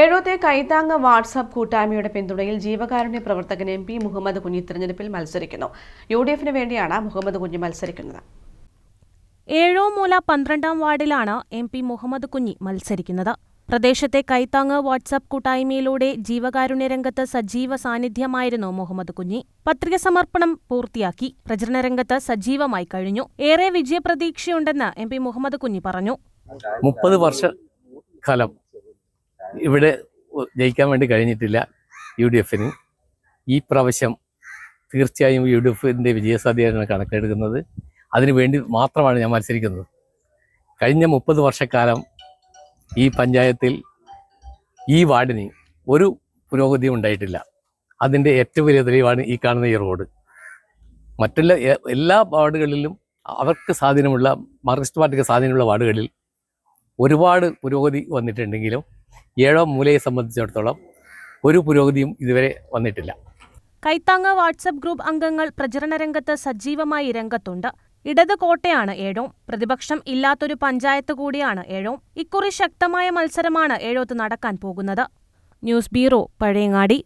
ഏഴോത്തെ കൈത്താങ്ങ് WhatsApp കൂട്ടായ്മയുടെ പിന്തുണയിൽ ജീവകാരുണ്യ പ്രവർത്തകൻ എം പി മുഹമ്മദ് കുഞ്ഞി തിരഞ്ഞെടുപ്പിൽ മത്സരിക്കുന്നു. യു ഡി എഫിന് വേണ്ടിയാണ് മുഹമ്മദ് കുഞ്ഞി മത്സരിക്കുന്നത്. ഏഴോമൂല പന്ത്രണ്ടാം വാർഡിലാണ് എം പി മുഹമ്മദ് കുഞ്ഞി മത്സരിക്കുന്നത്. പ്രദേശത്തെ കൈത്താങ്ങ് വാട്സാപ്പ് കൂട്ടായ്മയിലൂടെ ജീവകാരുണ്യ രംഗത്ത് സജീവ സാന്നിധ്യമായിരുന്നു മുഹമ്മദ് കുഞ്ഞി. പത്രിക സമർപ്പണം പൂർത്തിയാക്കി പ്രചരണ രംഗത്ത് സജീവമായി കഴിഞ്ഞു. ഏറെ വിജയപ്രതീക്ഷയുണ്ടെന്ന് എം പി മുഹമ്മദ് കുഞ്ഞി പറഞ്ഞു. മുപ്പത് വർഷ കാലം ഇവിടെ ജയിക്കാൻ വേണ്ടി കഴിഞ്ഞിട്ടില്ല യു ഡി എഫിന്. ഈ പ്രാവശ്യം തീർച്ചയായും യു ഡി എഫിന്റെ വിജയസാധ്യതയാണ് കണക്കെടുക്കുന്നത്. അതിനു വേണ്ടി മാത്രമാണ് ഞാൻ മത്സരിക്കുന്നത്. കഴിഞ്ഞ മുപ്പത് വർഷക്കാലം ഈ പഞ്ചായത്തിൽ ഈ വാർഡിന് ഒരു പുരോഗതിയും ഉണ്ടായിട്ടില്ല. അതിന്റെ ഏറ്റവും വലിയ തെളിവാണ് ഈ കാണുന്ന ഈ റോഡ്. മറ്റുള്ള എല്ലാ വാർഡുകളിലും അവർക്ക് സ്വാധീനമുള്ള മാർക്സിസ്റ്റ് പാർട്ടിക്ക് സ്വാധീനമുള്ള വാർഡുകളിൽ ഒരുപാട് പുരോഗതി വന്നിട്ടുണ്ടെങ്കിലും ഏഴോ മൂലയെ സംബന്ധിച്ചിടത്തോളം ഒരു പുരോഗതിയും ഇതുവരെ വന്നിട്ടില്ല. കൈത്താങ്ങ വാട്സപ്പ് ഗ്രൂപ്പ് അംഗങ്ങൾ പ്രചരണ രംഗത്ത് സജീവമായി രംഗത്തുണ്ട്. ഇടത് കോട്ടയാണ് ഏഴോം പ്രതിപക്ഷം ഇല്ലാത്തൊരു പഞ്ചായത്ത് കൂടിയാണ് ഏഴോം. ഇക്കുറി ശക്തമായ മത്സരമാണ് ഏഴോത്ത് നടക്കാൻ പോകുന്നത്. News bureau Pazhayangadi.